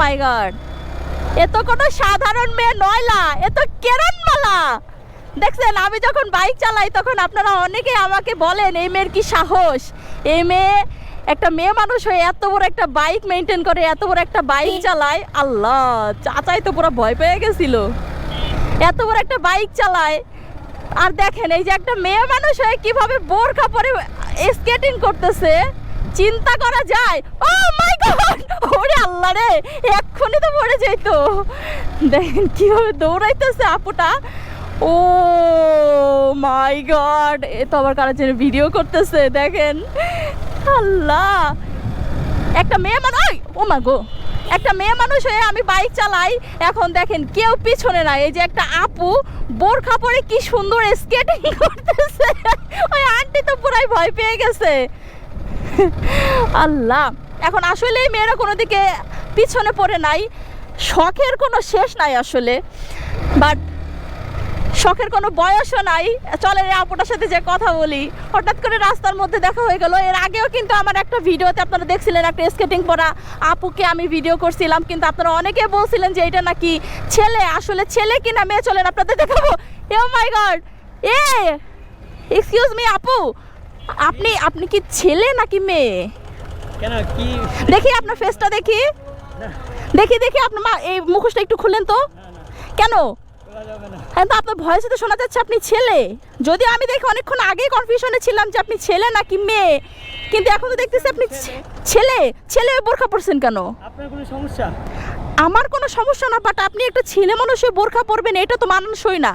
মাই god এ তো কোনো সাধারণ মেয়ে নয়লা এ তো কেরানমালা দেখছেন আমি যখন বাইক চালাই তখন আপনারা অনেকে আমাকে বলেন এই মেয়ের কি সাহস? এই মেয়ে একটা মেয়ে মানুষ হয়ে এত বড় একটা বাইক মেনটেন করে এত বড় একটা বাইক চালায়। আল্লাহ চাচাই তো পুরো ভয় পেয়ে গেছিল। এত বড় একটা বাইক চালায়। আর দেখেন এই যে একটা মেয়ে মানুষ হয়ে কীভাবে বোরখা পরে স্কেটিং করতেছে। চিন্তা করা যায়। ও মাই গড ওরে আল্লাহ রে, এক্ষুনি তো পড়ে যাইতো। দেখেন কীভাবে দৌড়াইতেছে আপুটা। ও মাই গড এ তো আবার কারোর জন্য ভিডিও করতেছে, দেখেন। আল্লাহ! একটা মেয়ে মানুষ ও মা গো। একটা মেয়ে মানুষ হয়ে আমি বাইক চালাই, এখন দেখেন কেউ পিছনে নাই। এই যে একটা আপু বোরখা পরে কি সুন্দর স্কেটিং করতেছে। ওই আন্টি তো পুরাই ভয় পেয়ে গেছে। আল্লাহ। এখন আসলেই মেয়েরা কোনো দিকে পিছনে পড়ে নাই। শখের কোনো শেষ নাই আসলে। বাট শখের কোনো বয়সও নাই। চলে এই আপুটার সাথে যে কথা বলি। হঠাৎ করে রাস্তার মধ্যে দেখা হয়ে গেল। এর আগেও কিন্তু আমার একটা ভিডিওতে আপনারা দেখছিলেন, একটা স্কেটিং পরা আপুকে আমি ভিডিও করছিলাম। কিন্তু আপনারা অনেকে বলছিলেন যে এটা নাকি ছেলে, আসলে ছেলে কি না মেয়ে চলেন আপনাদের দেখাবো। ও my god a excuse me আপু! আপনি আপনি কি ছেলে নাকি মেয়ে? কেন কি? দেখি আপনার ফেসটা দেখি। দেখি দেখি আপনার মা এই মুখোশটা একটু খুললেন তো। কেন? হ্যাঁ তো আপনার ভয়েসে তো শোনা যাচ্ছে আপনি ছেলে। যদি আমি দেখি অনেকক্ষণ আগেই কনফিউশনে ছিলাম যে আপনি ছেলে নাকি মেয়ে। কিন্তু এখন তো দেখতেছি আপনি ছেলে। ছেলে বোরখা পরছেন কেন? আপনার কোনো সমস্যা? আমার কোনো সমস্যা না বাট আপনি একটা ছেলে মানুষ বোরখা পরবেন এটা তো মানানসই না।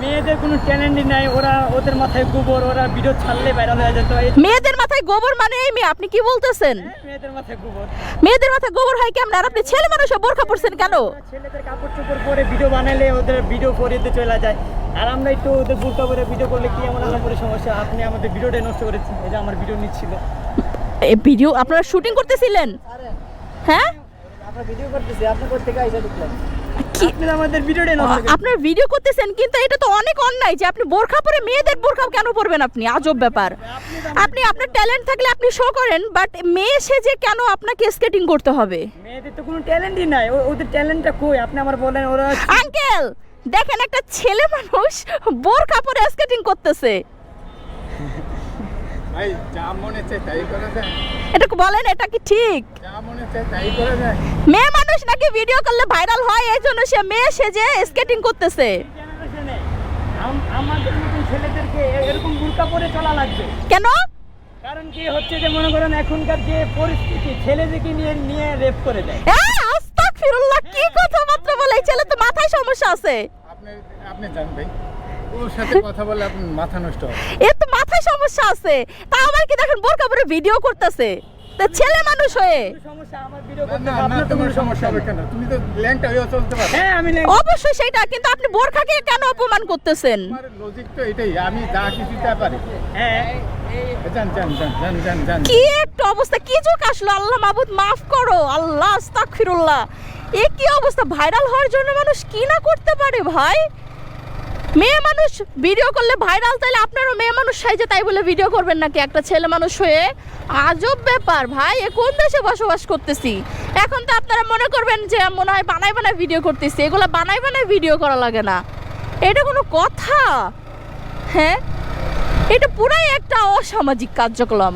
মেয়েদের কোনো ট্যালেন্টই নাই ওরা ওদের মাথায় গোবর ওরা ভিডিও ছাড়লে ভাইরাল হয়ে যেত মেয়েদের মাথায় গোবর মানে এই মেয়ে আপনি কি বলতেছেন? হ্যাঁ, মেয়েদের মাথায় গোবর। মেয়েদের মাথায় গোবর হয় কেমন? আর আপনি ছেলে মানুষ বোরখা পরছেন কেন? ছেলেদের কাপড় চোপড় পরে ভিডিও বানালে ওদের ভিডিও পরিয়ে চলে যায়। আর আমরা একটু ওদের বুলকা করে ভিডিও করলে কি এমন আমার করে সমস্যা? আপনি আমাদের ভিডিওটা নষ্ট করেছেন যে আমার ভিডিও নিচ্ছিল। এই ভিডিও আপনারা শুটিং করতেছিলেন? হ্যাঁ? আমরা ভিডিও করতেছি আপনি কোথা থেকে আইসা ঢুকলেন কি? আপনি আমাদের ভিডিওটা আপনার ভিডিও করতেছেন কিন্তু এটা তো অনেক অন্যায় যে আপনি বোরখা পরে মেয়েদের বোরখা কেন পরবেন আপনি? আজব ব্যাপার। আপনি আপনার ট্যালেন্ট থাকলে আপনি শো করেন বাট মেয়ে সেজে কেন আপনাকে স্কেটিং করতে হবে? মেয়েদের তো কোনো ট্যালেন্টই নাই। ওদের ট্যালেন্টটা কই? আপনি আমার বলেন ওরা আঙ্কেল দেখেন একটা ছেলে মানুষ বোরখা পরে স্কেটিং করতেছে। ভাই যা মনে চায় তাই করা যায়। এটা বলেন এটা কি ঠিক? যা মনে চায় তাই করা যায়। মেয়ে মানুষ নাকি ভিডিও করলে ভাইরাল হয় এই জন্য সে মেয়ে সেজে স্কেটিং করতেছে। আমাদের মতন ছেলেদেরকে এরকম বুরকা পরে চলা লাগবে। কেন? কারণ কি হচ্ছে যে মনে করেন এখনকার যে পরিস্থিতি ছেলেদেরকে নিয়ে নিয়ে রেপ করে দেয়। আস্তাগফিরুল্লাহ কি কথাবার্তা বলে? এই ছেলে তো মাথায় সমস্যা আছে। আপনি আপনি জান ওর সাথে কথা বলে আপনার মাথা নষ্ট হবে। তো সমস্যা আছে। তা আবার কি দেখেন বোরকা পরে ভিডিও করতেছে? তা ছেলে মানুষ হয়ে। কোনো সমস্যা আমার ভিডিও না, করতে না না আপনার তো তোমার কোনো সমস্যা হবে কেন? তুমি তো ল্যাংটা হয়েও চলতে পারো। হ্যাঁ অবশ্যই সেটা কিন্তু আপনি বোরখাকে কেন অপমান করতেছেন? লজিক তো এটাই আমি যা কিছু তা পারি। হ্যাঁ। জান জান জান জান জান জান। কি একটা অবস্থা কি যুগ আসলো? আল্লাহ মাহবুদ মাফ করো। আল্লাহ আস্তাগফিরুল্লাহ। এ কি অবস্থা? ভাইরাল হওয়ার জন্য মানুষ কি না করতে পারে ভাই? মেয়ে মানুষ ভিডিও করলে ভাইরাল তাহলে আপনারও মেয়ে মানুষ সাইজে, তাই বলে ভিডিও করবেন নাকি? একটা ছেলে মানুষ হয়ে আজব ব্যাপার ভাই, এ কোন দেশে বসবাস করতেছি? এখন তো আপনারা মনে করবেন যে মনে হয় বানায় বানায় ভিডিও করতেছি, এগুলো বানায় বানায় ভিডিও করা লাগে না। এটা কোনো কথা? হ্যাঁ? এটা পুরাই একটা অসামাজিক কার্যক্রম।